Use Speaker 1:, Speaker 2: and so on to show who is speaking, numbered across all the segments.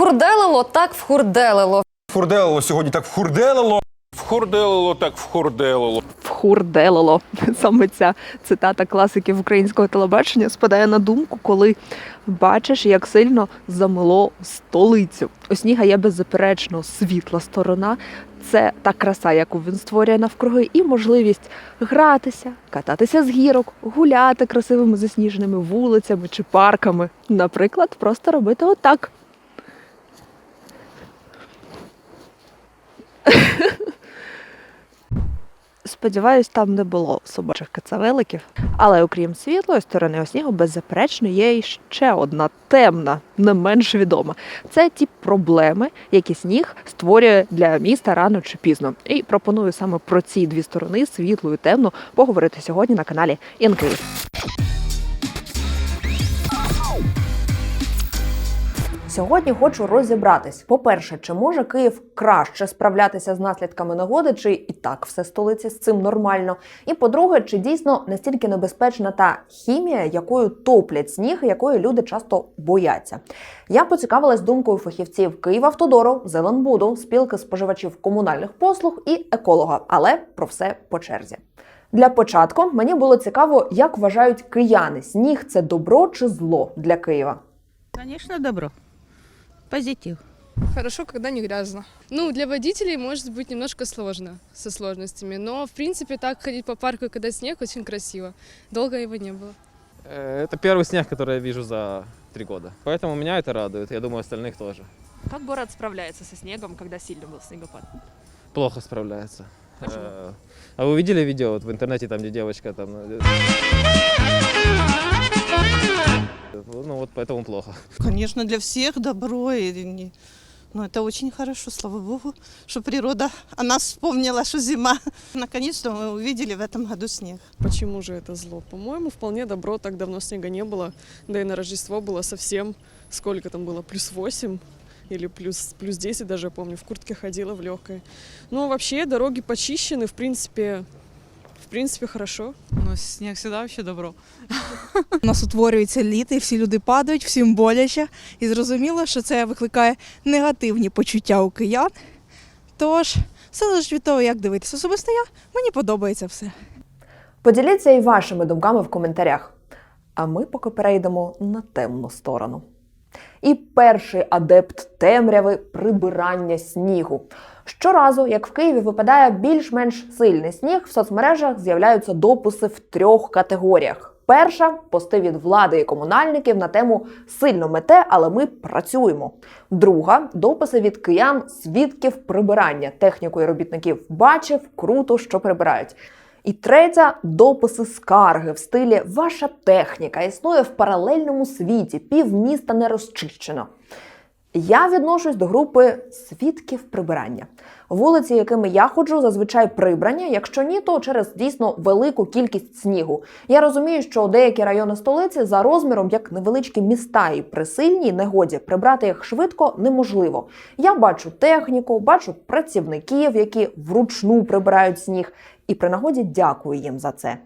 Speaker 1: Вхурделило, так вхурделило.
Speaker 2: Фурделило сьогодні так вхурделило.
Speaker 3: Вхурделило так вхурделило.
Speaker 4: вхурделило. Саме ця цитата класиків українського телебачення спадає на думку, коли бачиш, як сильно замило столицю. У сніга є беззаперечно світла сторона. Це та краса, яку він створює навкруги, і можливість гратися, кататися з гірок, гуляти красивими засніженими вулицями чи парками. Наприклад, просто робити отак. Сподіваюсь, там не було собачих кацавеликів. Але окрім світлої сторони снігу, беззаперечно, є і ще одна темна, не менш відома. Це ті проблеми, які сніг створює для міста рано чи пізно. І пропоную саме про ці дві сторони, світлу і темну, поговорити сьогодні на каналі Інкиїв.
Speaker 1: Сьогодні хочу розібратись. По-перше, чи може Київ краще справлятися з наслідками негоди, чи і так все столиці з цим нормально? І по-друге, чи дійсно настільки небезпечна та хімія, якою топлять сніг, якої люди часто бояться? Я поцікавилась думкою фахівців Київавтодору, Зеленбуду, спілки споживачів комунальних послуг і еколога, але про все по черзі. Для початку мені було цікаво, як вважають кияни: сніг це добро чи зло для Києва.
Speaker 5: Конечно, добро. Позитив.
Speaker 6: Хорошо, когда не грязно. Ну, для водителей может быть немножко сложно, со сложностями. Но, в принципе, так ходить по парку, когда снег, очень красиво. Долго его не было.
Speaker 7: Э, Это первый снег, который я вижу за три года. Поэтому меня это радует. Я думаю, остальных тоже.
Speaker 8: Как город справляется со снегом, когда сильно был снегопад?
Speaker 7: Плохо справляется. Э, А вы видели видео вот в интернете, там, где девочка там... э, Ну вот поэтому плохо.
Speaker 9: Конечно, для всех добро. И, не- ну, это очень хорошо, слава богу, что природа о нас вспомнила, что зима. Наконец-то мы увидели в этом году снег.
Speaker 10: Почему же это зло? По-моему, вполне добро. Так давно снега не было. Да и на Рождество было совсем... Сколько там было? Плюс 8 или плюс, плюс 10 даже, я помню. В куртке ходила, в легкой. Ну, вообще, дороги почищены. В принципе, в принципе, хорошо.
Speaker 8: Ну, сніг всегда ще добро.
Speaker 11: У нас утворюється літо, і всі люди падають, всім боляче. І зрозуміло, що це викликає негативні почуття у киян. Тож, все залежить від того, як дивитися. Особисто я, мені подобається все.
Speaker 1: Поділіться і вашими думками в коментарях. А ми поки перейдемо на темну сторону. І перший адепт темряви прибирання снігу. Щоразу, як в Києві випадає більш-менш сильний сніг, в соцмережах з'являються дописи в трьох категоріях. Перша пости від влади і комунальників на тему сильно мете, але ми працюємо. Друга дописи від киян, свідків прибирання. Техніку і робітників бачив, круто, що прибирають. І третя дописи скарги в стилі Ваша техніка існує в паралельному світі, пів міста не розчищено. Я відношусь до групи свідків прибирання. Вулиці, якими я ходжу, зазвичай прибрання. Якщо ні, то через дійсно велику кількість снігу. Я розумію, що деякі райони столиці за розміром як невеличкі міста, і при сильній негоді прибрати їх швидко неможливо. Я бачу техніку, бачу працівників, які вручну прибирають сніг, і при нагоді дякую їм за це.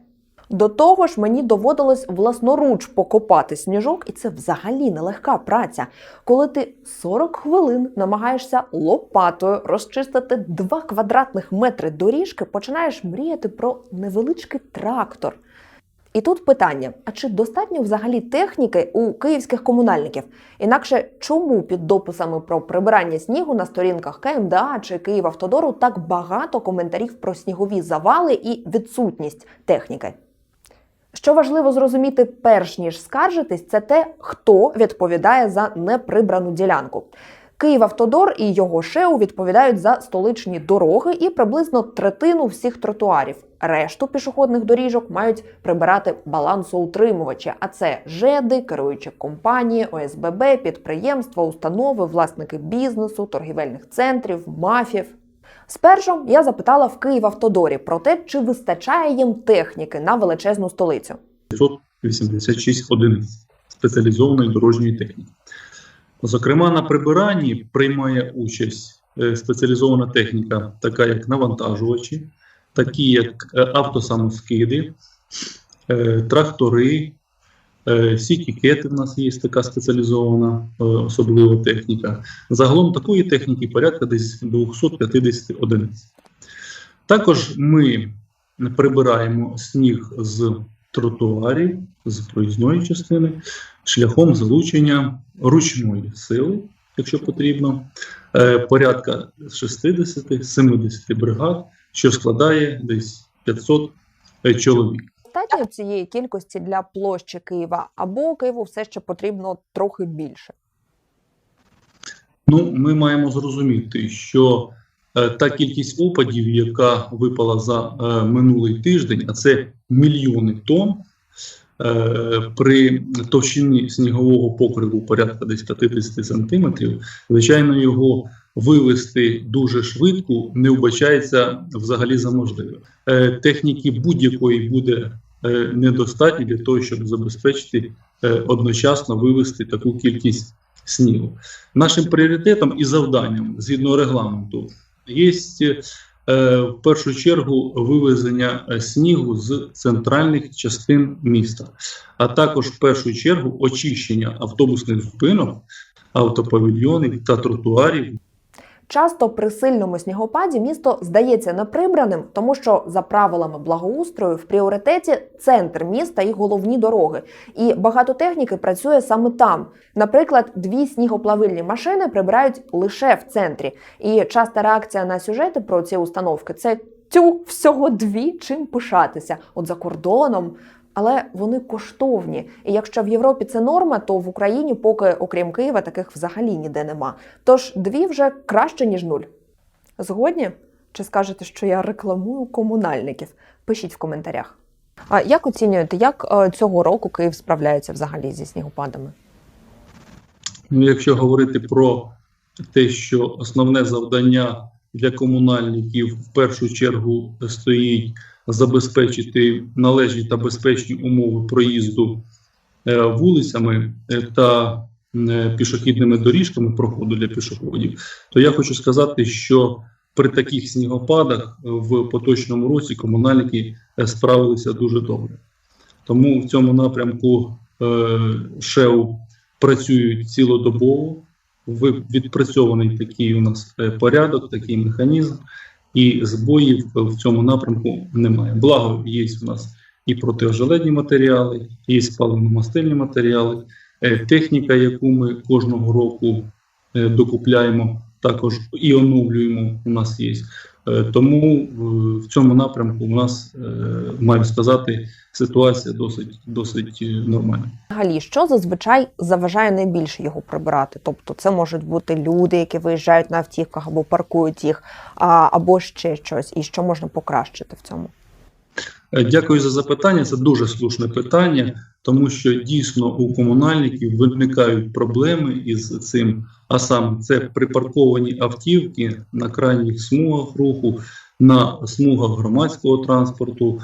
Speaker 1: До того ж, мені доводилось власноруч покопати сніжок, і це взагалі нелегка праця. Коли ти 40 хвилин намагаєшся лопатою розчистити 2 квадратних метри доріжки, починаєш мріяти про невеличкий трактор. І тут питання: а чи достатньо взагалі техніки у київських комунальників? Інакше чому під дописами про прибирання снігу на сторінках КМДА чи Київавтодору так багато коментарів про снігові завали і відсутність техніки? Що важливо зрозуміти, перш ніж скаржитись, це те, хто відповідає за неприбрану ділянку. Київавтодор і його ШЕУ відповідають за столичні дороги і приблизно третину всіх тротуарів. Решту пішохідних доріжок мають прибирати балансоутримувачі, а це ЖЕДи, керуючі компанії, ОСББ, підприємства, установи, власники бізнесу, торгівельних центрів, мафів. Спершу я запитала в Київавтодорі про те, чи вистачає їм техніки на величезну столицю.
Speaker 12: 586 одиниць спеціалізованої дорожньої техніки. Зокрема, на прибиранні приймає участь е, спеціалізована техніка, така як навантажувачі, такі як е, автосамоскиди, е, трактори, Сітікети в нас є така спеціалізована особлива техніка. Загалом такої техніки порядка десь 250 одиниць. Також ми прибираємо сніг з тротуарів, з проїзної частини, шляхом залучення ручної сили, якщо потрібно, е, порядка 60-70 бригад, що складає десь 500 е, чоловік.
Speaker 1: Достатньо цієї кількості для площі Києва, або Києву все ще потрібно трохи більше.
Speaker 12: Ну, ми маємо зрозуміти, що та кількість опадів, яка випала за е, минулий тиждень, а це мільйони тонн, е, при товщині снігового покриву порядка десь 50 сантиметрів, звичайно, його вивести дуже швидко не вбачається взагалі за можливе. Е, техніки будь-якої буде е, недостатньо для того, щоб забезпечити е, одночасно вивести таку кількість снігу. Нашим пріоритетом і завданням згідно регламенту є е, в першу чергу вивезення е, снігу з центральних частин міста, а також в першу чергу очищення автобусних зупинок, автопавільйонів та тротуарів
Speaker 1: Часто при сильному снігопаді місто здається неприбраним, тому що за правилами благоустрою в пріоритеті центр міста і головні дороги. І багато техніки працює саме там. Наприклад, дві снігоплавильні машини прибирають лише в центрі. І часта реакція на сюжети про ці установки це тю всього дві, чим пишатися. От за кордоном. Але вони коштовні. І якщо в Європі це норма, то в Україні поки, окрім Києва, таких взагалі ніде нема. Тож дві вже краще, ніж нуль. Згодні? Чи скажете, що я рекламую комунальників? Пишіть в коментарях. А як оцінюєте, як е, цього року Київ справляється взагалі зі снігопадами?
Speaker 12: Ну, якщо говорити про те, що основне завдання для комунальників в першу чергу стоїть забезпечити належні та безпечні умови проїзду е, вулицями е, та е, пішохідними доріжками проходу для пішоходів, то я хочу сказати, що при таких снігопадах в поточному році комунальники справилися дуже добре. Тому в цьому напрямку ШЕУ працюють цілодобово. Відпрацьований такий у нас порядок, такий механізм, і збоїв в цьому напрямку немає. Благо, є у нас і протижеледні матеріали, і паливно-мастильні матеріали, е, техніка, яку ми кожного року е, докупляємо, також і оновлюємо. У нас є. Е, Тому е, в цьому напрямку у нас, е, маю сказати, ситуація досить, досить нормальна.
Speaker 1: Взагалі, що зазвичай заважає найбільше його прибирати? Тобто, це можуть бути люди, які виїжджають на автівках або паркують їх, або ще щось, і що можна покращити в цьому.
Speaker 12: Дякую за запитання. Це дуже слушне питання, тому що дійсно у комунальників виникають проблеми із цим. А саме це припарковані автівки на крайніх смугах руху, на смугах громадського транспорту,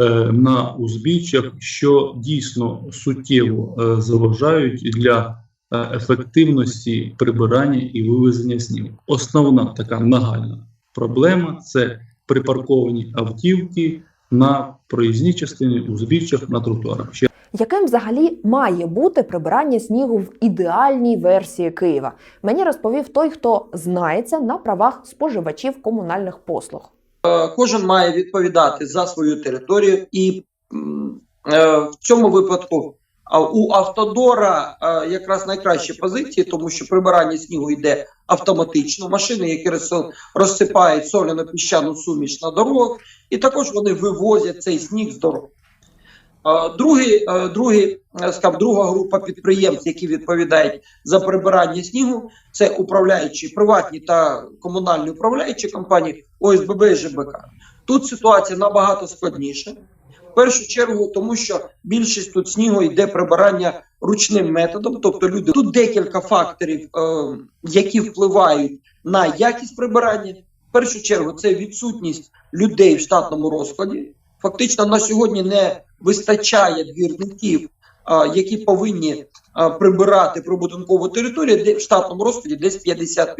Speaker 12: е, на узбіччях, що дійсно суттєво е, заважають для е, ефективності прибирання і вивезення снігу. Основна така нагальна проблема це припарковані автівки на проїзній частині, узбіччях, на тротуарах.
Speaker 1: Яким взагалі має бути прибирання снігу в ідеальній версії Києва? Мені розповів той, хто знається на правах споживачів комунальних послуг.
Speaker 13: Е, Кожен має відповідати за свою територію, і е, в цьому випадку у Автодора е, якраз найкращі позиції, тому що прибирання снігу йде автоматично. Машини, які розсипають соляно-піщану суміш на дорогах, і також вони вивозять цей сніг з дорог. Е, Другий, е, другий, е, скажімо, друга група підприємств, які відповідають за прибирання снігу, це управляючі приватні та комунальні управляючі компанії ОСББ і ЖБК. Тут ситуація набагато складніша. В першу чергу, тому що більшість тут снігу йде прибирання ручним методом, тобто люди тут декілька факторів, які впливають на якість прибирання. В першу чергу це відсутність людей в штатному розкладі. Фактично на сьогодні не вистачає двірників, які повинні прибирати прибудинкову територію, де в штатному розкладі десь 50%.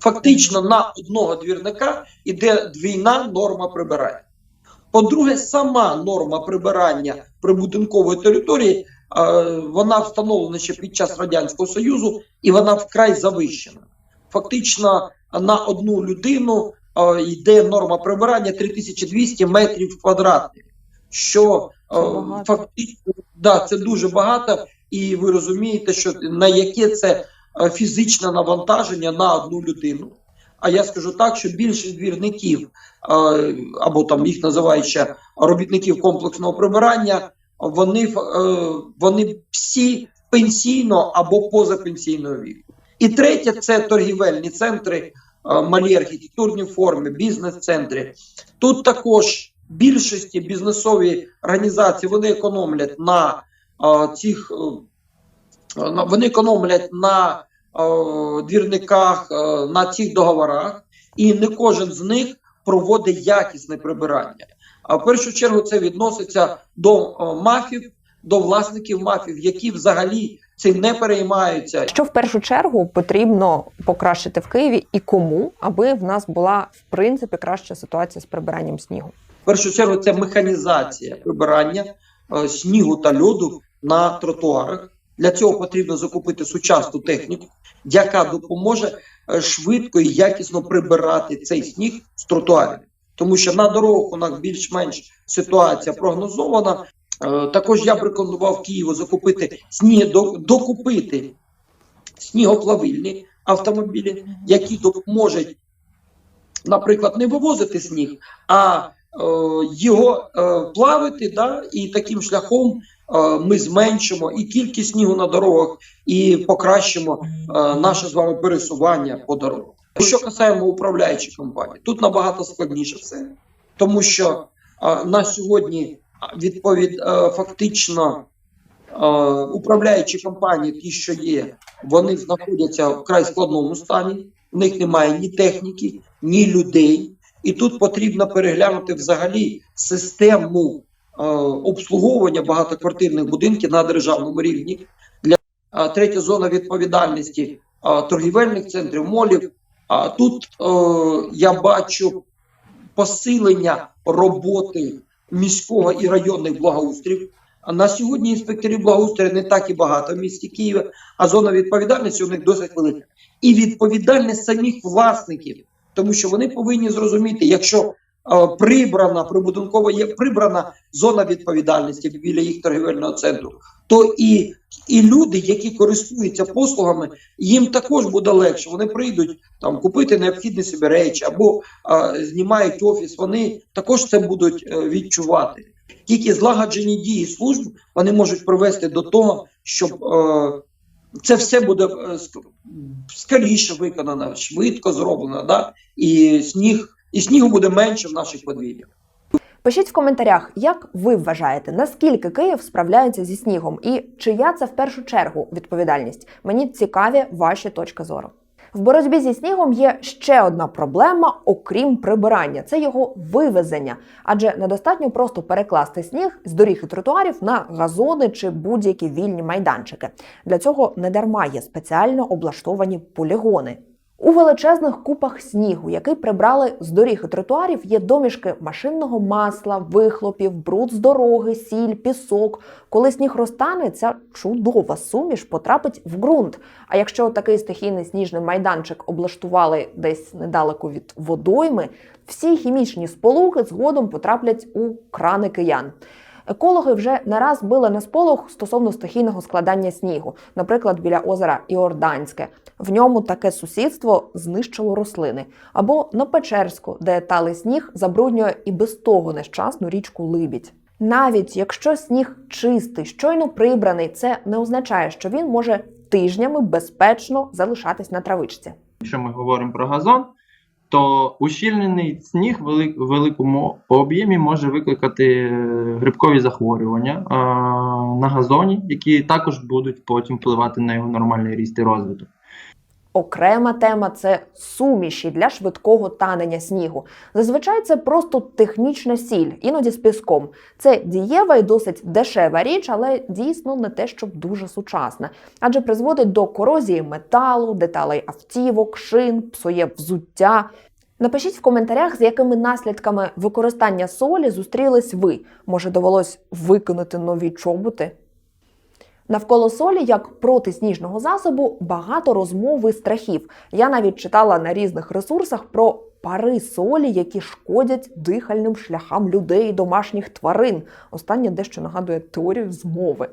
Speaker 13: Фактично на одного двірника йде двійна норма прибирання. По-друге, сама норма прибирання прибудинкової території вона встановлена ще під час Радянського Союзу і вона вкрай завищена. Фактично на одну людину е, йде норма прибирання 3200 метрів квадратних, що е, фактично да, це дуже багато, і ви розумієте, що на яке це е, фізичне навантаження на одну людину. А я скажу так, що більшість двірників, або там їх називають ще робітників комплексного прибирання, вони, вони всі пенсійно або позапенсійного віку. І третє це торгівельні центри, малі архітектурні форми, бізнес-центри. Тут також більшості бізнесові організації вони економлять на е, цих е, вони економлять на е, двірниках, е, на цих договорах, і не кожен з них проводить якісне прибирання. А в першу чергу це відноситься до е, мафів, до власників мафів, які взагалі цим не переймаються.
Speaker 1: Що в першу чергу потрібно покращити в Києві і кому, аби в нас була в принципі краща ситуація з прибиранням снігу?
Speaker 13: В першу чергу це механізація прибирання е, снігу та льоду на тротуарах. Для цього потрібно закупити сучасну техніку, яка допоможе е, швидко і якісно прибирати цей сніг з тротуарів. Тому що на дорогах у нас більш-менш ситуація прогнозована. Е, Також я б рекомендував Києву закупити сніг, докупити снігоплавильні автомобілі, які допоможуть, наприклад, не вивозити сніг, а е, його е, плавити, да, і таким шляхом ми зменшимо і кількість снігу на дорогах, і покращимо наше з вами пересування по дорогах. Що касаємо управляючих компаній, тут набагато складніше все, тому що на сьогодні відповідь е, фактично е, управляючі компанії, ті, що є, вони знаходяться в край складному стані. В них немає ні техніки, ні людей. І тут потрібно переглянути взагалі систему е, обслуговування багатоквартирних будинків на державному рівні. Для е, третя зона відповідальності е, торгівельних центрів, молів. А тут е, я бачу посилення роботи міського і районних благоустрів. На сьогодні інспекторів благоустрою не так і багато в місті Києва, а зона відповідальності у них досить велика. І відповідальність самих власників, тому що вони повинні зрозуміти, якщо прибрана прибудинкова є прибрана зона відповідальності біля їх торгівельного центру, то і, і люди, які користуються послугами, їм також буде легше. Вони прийдуть там купити необхідні собі речі або е, знімають офіс. Вони також це будуть е, відчувати. Тільки злагоджені дії служб вони можуть привести до того, щоб е, це все буде е, скоріше виконано, швидко зроблено, да? і сніг, і снігу буде менше в наших подвір'ях.
Speaker 1: Пишіть в коментарях, як ви вважаєте, наскільки Київ справляється зі снігом, і чия це в першу чергу відповідальність? Мені цікаві ваші точки зору. В боротьбі зі снігом є ще одна проблема, окрім прибирання це його вивезення. Адже недостатньо просто перекласти сніг з доріг і тротуарів на газони чи будь-які вільні майданчики. Для цього не дарма є спеціально облаштовані полігони. У величезних купах снігу, який прибрали з доріг і тротуарів, є домішки машинного масла, вихлопів, бруд з дороги, сіль, пісок. Коли сніг розтане, ця чудова суміш потрапить в ґрунт. А якщо такий стихійний сніжний майданчик облаштували десь недалеко від водойми, всі хімічні сполуки згодом потраплять у крани киян. Екологи вже не раз били на сполох стосовно стихійного складання снігу, наприклад, біля озера Іорданське. В ньому таке сусідство знищило рослини. Або на Печерську, де талий сніг забруднює і без того нещасну річку Либідь. Навіть якщо сніг чистий, щойно прибраний, це не означає, що він може тижнями безпечно залишатись на травичці.
Speaker 14: Якщо ми говоримо про газон, то ущільнений сніг в вели- великому об'ємі може викликати е, грибкові захворювання на газоні, які також будуть потім впливати на його нормальний ріст і розвиток.
Speaker 1: Окрема тема це суміші для швидкого танення снігу. Зазвичай це просто технічна сіль, іноді з піском. Це дієва і досить дешева річ, але дійсно не те, щоб дуже сучасна, адже призводить до корозії металу, деталей автівок, шин, псує взуття. Напишіть в коментарях, з якими наслідками використання солі зустрілись ви. Може, довелось викинути нові чоботи? Навколо солі, як протисніжного засобу, багато розмов і страхів. Я навіть читала на різних ресурсах про пари солі, які шкодять дихальним шляхам людей і домашніх тварин. Останнє дещо нагадує теорію змови.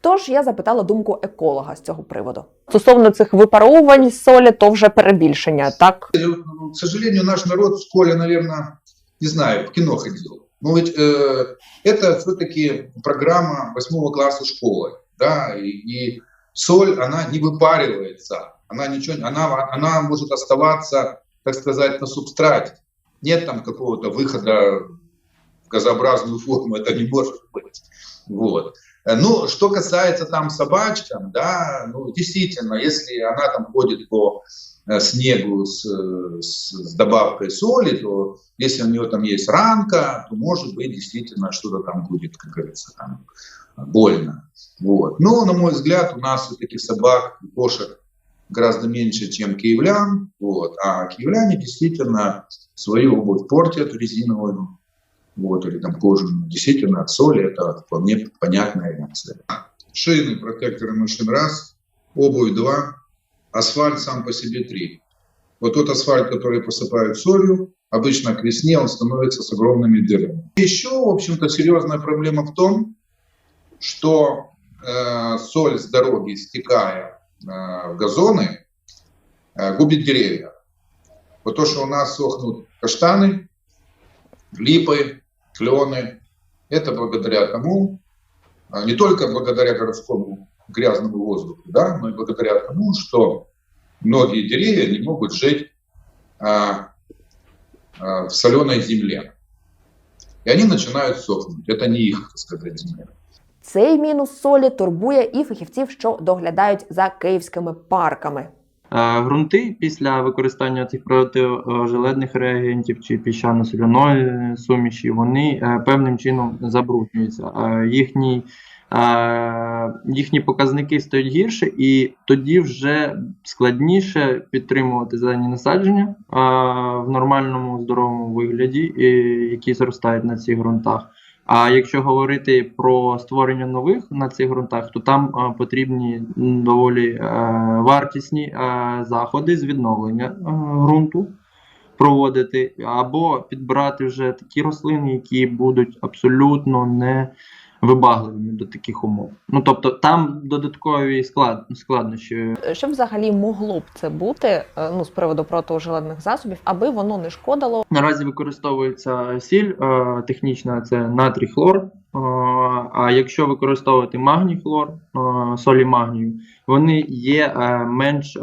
Speaker 1: Тож я запитала думку еколога з цього приводу. Стосовно цих випаровувань солі, то вже перебільшення, так?
Speaker 15: К сожалению, наш народ в школе, наверное, не знаю, в кино ходил. Но ведь э, это все-таки программа восьмого класса школы, Да, и, и соль, она не выпаривается, она ничего, она, она может оставаться, так сказать, на субстрате. Нет там какого-то выхода в газообразную форму, это не может быть. Вот. Ну, что касается там собачкам, да, ну, действительно, если она там ходит по снегу с, э, с, с добавкой соли, то если у нее там есть ранка, то может быть действительно что-то там будет, как говорится, там больно. Вот. Но, на мой взгляд, у нас все-таки собак и кошек гораздо меньше, чем киевлян. Вот. А киевляне действительно свою обувь портят резиновую, вот, или там кожаную. Действительно, от соли это вполне понятная реакция. Шины, протекторы машин раз, обувь два, асфальт сам по себе три. Вот тот асфальт, который посыпают солью, обычно к весне он становится с огромными дырами. Еще, в общем-то, серьезная проблема в том, что э, соль с дороги, стекая э, в газоны, э, губит деревья. Вот то, что у нас сохнут каштаны, липы, клены, это благодаря тому, а, не только благодаря городскому грязному воздуху, да, но и благодаря тому, что многие деревья не могут жить а, а, в соленой земле. И они начинают сохнуть. Это не их, так сказать, земля.
Speaker 1: Цей мінус солі турбує і фахівців, що доглядають за київськими парками.
Speaker 14: Ґрунти після використання цих протижеледних реагентів чи піщано-соляної суміші, вони е, певним чином забруднюються. Е, Їхні, показники стають гірше, і тоді вже складніше підтримувати зелені насадження в нормальному здоровому вигляді, які зростають на цих ґрунтах. А якщо говорити про створення нових на цих ґрунтах, то там потрібні доволі е, вартісні е, заходи з відновлення е, ґрунту проводити, або підбирати вже такі рослини, які будуть абсолютно не вибагливими до таких умов. Ну тобто там додаткові склад, складнощі
Speaker 1: Що взагалі могло б це бути е, ну, з приводу протиожеледних засобів, аби воно не шкодило
Speaker 14: Наразі використовується сіль е, технічна, це натрій хлор. Е, а якщо використовувати магній хлор, солі магнію, вони є менш,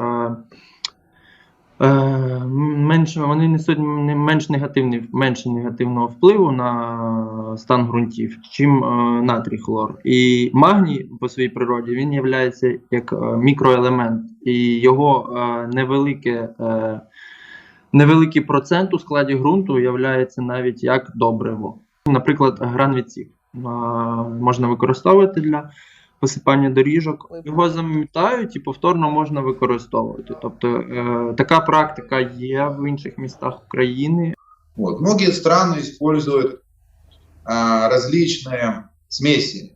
Speaker 14: менш вони несуть менш негативний, менше негативного впливу на стан ґрунтів, чим е, натрій хлор. І магній по своїй природі він є як е, мікроелемент, і його е, невелике. Е, невеликий процент у складі ґрунту являється навіть як добриво. Наприклад, гранвіців можна використовувати для посипання доріжок. Його замітають і повторно можна використовувати. Тобто е, така практика є в інших містах України.
Speaker 15: Вот. Многие страны используют а, различные смеси,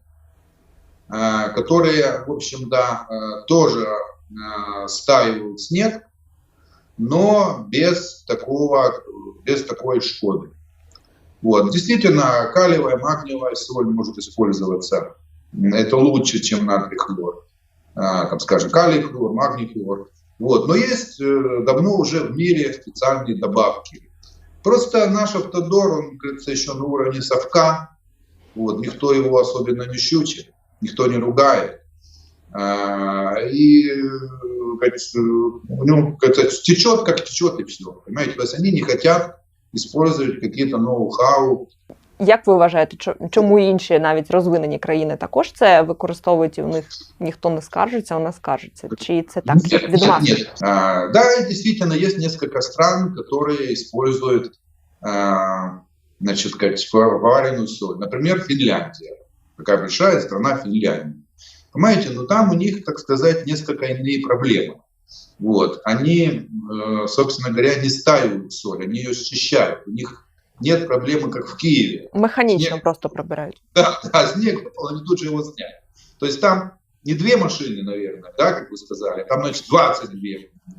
Speaker 15: а, которые, в общем-то, а, тоже а, стаивают снег, но без такого, без такой шкоды. Вот. Действительно, калиевая, магниевая соль может использоваться. это лучше, чем натрий хлор. А, там, скажем, калий хлор, магний хлор. Вот. Но есть э, давно уже в мире специальные добавки. Просто наш автодор, он, говорится, еще на уровне совка. Вот. Никто его особенно не щучит, никто не ругает. А, и у него как течет, как течет, и все. Понимаете? То есть они не хотят использовать какие-то ноу-хау.
Speaker 1: Як ви вважаєте, чо- чому інші навіть розвинені країни також це використовують і в них ніхто не скаржиться, а вона скаржиться? Чи це так
Speaker 15: Нет,
Speaker 1: від маси?
Speaker 15: нет. А, да, действительно, есть несколько стран, которые используют а, значит, как поваренную соль. Например, Финляндия. Такая большая страна Финляндия. Понимаете, но там у них, так сказать, несколько иные проблемы. Вот. Они, э, собственно говоря, не стаивают соль, они ее счищают. У них нет проблемы, как в Киеве.
Speaker 1: Механічно просто прибирають.
Speaker 15: Да, да, снег выпал, они тут же его сняли. То есть там не две машины, наверное, да, как вы сказали, там, значит, 22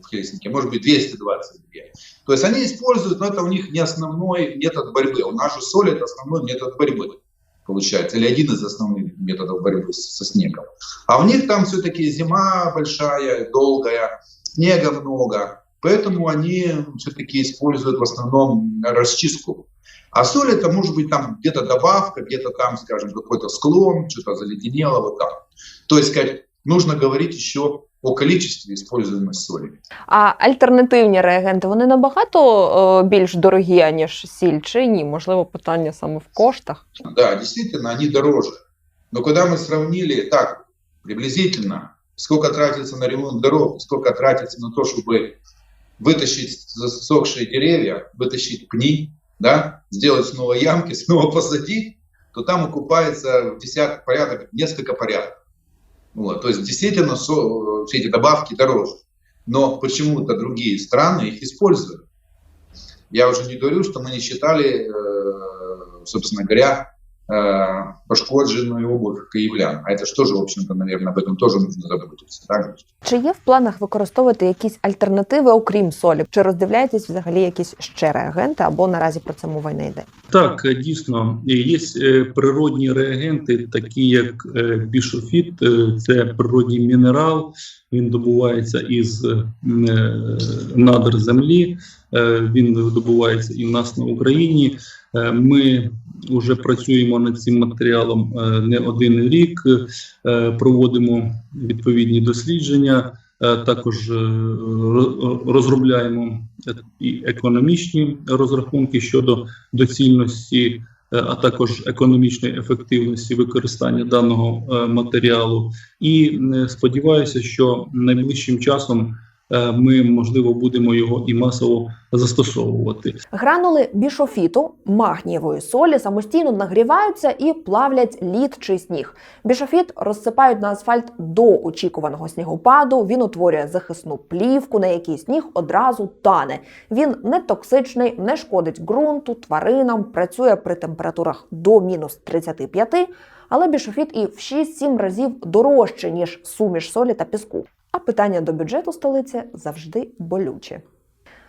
Speaker 15: в Хельсинки, может быть, 222. То есть они используют, но это у них не основной метод борьбы. У нас же соль это основной метод борьбы, получается, или один из основных методов борьбы со снегом. А у них там все-таки зима большая, долгая, снега много, поэтому они все-таки используют в основном расчистку. А соль это может быть там где-то добавка, где-то там, скажем, какой-то склон, что-то заледенело, вот так. То есть, как нужно говорить еще о количестве используемой соли.
Speaker 1: А альтернативні реагенти вони набагато е, більш дорогі, аніж сіль, чи ні? Можливо, питання саме в коштах.
Speaker 15: Да, действительно, они дороже. Но когда мы сравнили так, приблизительно, сколько тратится на ремонт дорог, сколько тратится на то, чтобы вытащить засохшие деревья, вытащить пни, да, сделать снова ямки, снова посадить, то там окупается десяток порядок, несколько порядков. Вот, то есть действительно со- все эти добавки дороже. Но почему-то другие страны их используют. Я уже не говорю, что мы не считали, э, собственно говоря, э, пошкодженную обувь киевлян. А это что же, в общем-то, наверное, об этом тоже нужно заботиться. Так?
Speaker 1: Чи є в планах використовувати якісь альтернативи, окрім солі? Чи роздивляєтесь взагалі якісь ще реагенти, або наразі про це мова не йде?
Speaker 12: Так, е, дійсно, є е, природні реагенти, такі як е, бішофіт, це природній мінерал. Він добувається із надр землі. Він добувається і в нас на Україні. Ми вже працюємо над цим матеріалом не один рік, проводимо відповідні дослідження. Е, Також е, розробляємо і економічні розрахунки щодо доцільності, е, а також економічної ефективності використання даного матеріалу. І сподіваюся, що найближчим часом ми можливо будемо його і масово застосовувати.
Speaker 1: Гранули бішофіту магнієвої солі самостійно нагріваються і плавлять лід чи сніг. Бішофіт розсипають на асфальт до очікуваного снігопаду. Він утворює захисну плівку, на якій сніг одразу тане. Він не токсичний, не шкодить ґрунту, тваринам, працює при температурах до мінус 35, але бішофіт і в 6-7 разів дорожче, ніж суміш солі та піску. А питання до бюджету столиці завжди болюче.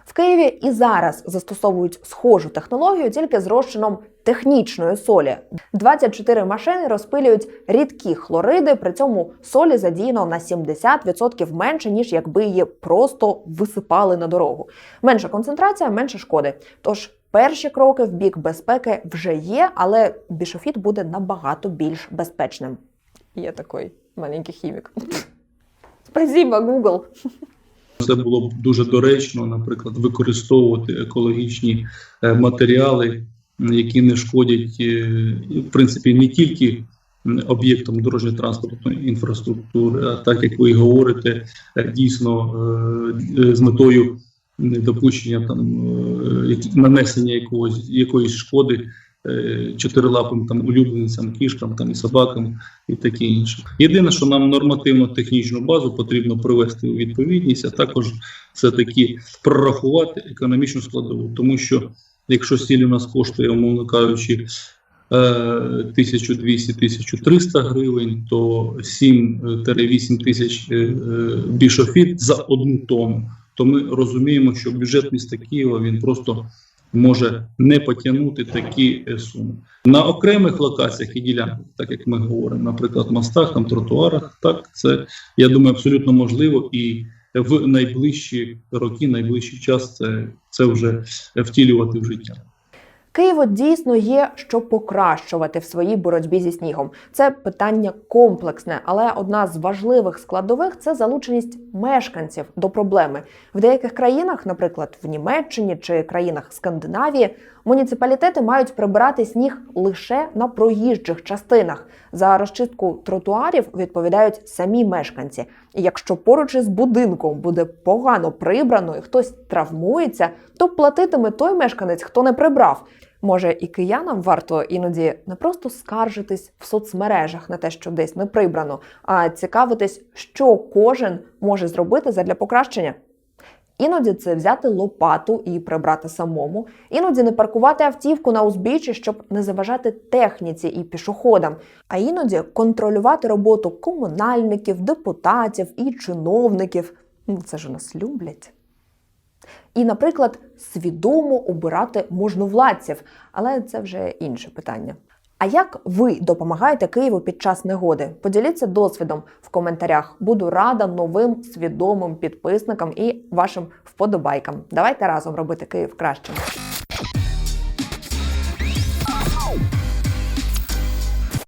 Speaker 1: В Києві і зараз застосовують схожу технологію тільки з розчином технічної солі. 24 машини розпилюють рідкі хлориди, при цьому солі задіяно на 70% менше, ніж якби її просто висипали на дорогу. Менша концентрація, менше шкоди. Тож перші кроки в бік безпеки вже є, але бішофіт буде набагато більш безпечним. Є такий маленький хімік. Спасибо, Google.
Speaker 12: Це було б дуже доречно, наприклад, використовувати екологічні е, матеріали, які не шкодять, е, в принципі, не тільки об'єктам дорожньо-транспортної інфраструктури, а так як ви говорите, е, дійсно з метою недопущення там нанесення якогось якоїсь шкоди чотирилапим там улюбленцям, кішкам там і собакам і таке інше. Єдине, що нам нормативно-технічну базу потрібно привести у відповідність, а також все таки прорахувати економічну складову, тому що якщо сіль у нас коштує, умовно кажучи. е, 1200-1300 гривень, то 7-8 тисяч е, е, бішофіт за одну тонну. То ми розуміємо, що бюджет міста Києва він просто може не потягнути такі е, суми. На окремих локаціях і ділянках, так як ми говоримо, наприклад, мостах, там тротуарах, так це я думаю, абсолютно можливо, і в найближчі роки, найближчий час це, це вже втілювати в життя.
Speaker 1: Києву дійсно є що покращувати в своїй боротьбі зі снігом. Це питання комплексне, але одна з важливих складових це залученість мешканців до проблеми. В деяких країнах, наприклад, в Німеччині чи країнах Скандинавії, муніципалітети мають прибирати сніг лише на проїжджих частинах. За розчистку тротуарів відповідають самі мешканці. І якщо поруч із будинком буде погано прибрано і хтось травмується, то платитиме той мешканець, хто не прибрав. Може, і киянам варто іноді не просто скаржитись в соцмережах на те, що десь не прибрано, а цікавитись, що кожен може зробити задля покращення. Іноді це взяти лопату і прибрати самому, іноді не паркувати автівку на узбіччі, щоб не заважати техніці і пішоходам, а іноді контролювати роботу комунальників, депутатів і чиновників. Ну, Це ж нас люблять. І, наприклад, свідомо обирати можновладців, але це вже інше питання. А як ви допомагаєте Києву під час негоди? Поділіться досвідом в коментарях. Буду рада новим свідомим підписникам і вашим вподобайкам. Давайте разом робити Київ кращим.